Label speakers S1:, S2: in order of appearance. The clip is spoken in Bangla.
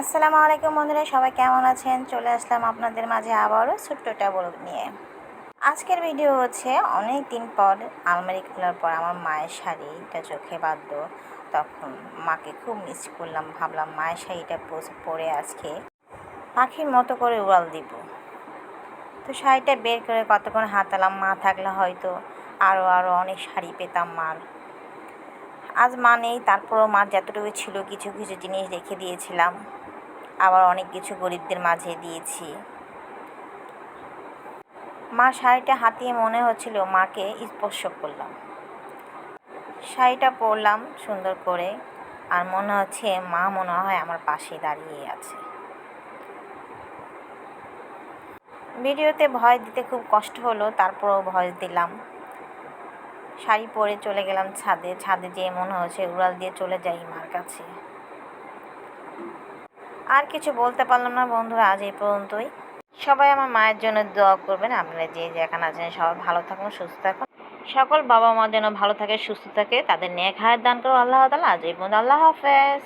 S1: আসসালামু আলাইকুম বন্ধুরা, সবাই কেমন আছেন? চলে আসলাম আপনাদের মাঝে আবারও ছোট্টটা ব্লগ নিয়ে। আজকের ভিডিও হচ্ছে অনেক দিন পর, আলমারি খোলার পর আমার মায়ের শাড়িটা চোখে বাঁধল তখন মাকে খুব মিস করলাম, ভাবলাম মায়ের শাড়িটা পরে আজকে পাখির মতো করে উড়াল দিব। তো শাড়িটা বের করে কতক্ষণ হাতালাম, মা থাকলে হয়তো আরও আরও অনেক শাড়ি পেতাম মার। আজ মা নেই, তারপরও মার যতটুকু ছিল কিছু কিছু জিনিস রেখে দিয়েছিলাম। আবার অনেক কিছু গরিবদের মাঝে দিয়েছি। মা শাড়িটা হাতিয়ে মনে হচ্ছিল মাকে স্পর্শ করলাম। শাড়িটা পরলাম সুন্দর করে, আর মনে হচ্ছে মা মনে হয় আমার পাশে দাঁড়িয়ে আছে। ভিডিওতে ভয় দিতে খুব কষ্ট হলো, তারপরেও ভয় দিলাম। শাড়ি পরে চলে গেলাম ছাদে। ছাদে যেয়ে মনে হচ্ছে উড়াল দিয়ে চলে যাই মার কাছে। আর কিছু বলতে পারলাম না বন্ধুরা, আজ এই পর্যন্তই। সবাই আমার মায়ের জন্য দোয়া করবেন, আপনারা যে যেখানে আছেন সবাই ভালো থাকুন, সুস্থ থাকুন। সকল বাবা মা যেন ভালো থাকে, সুস্থ থাকে, তাদের নেক হায়াত দান করো আল্লাহ তালা আজ এই পর্যন্ত আল্লাহ হাফেজ।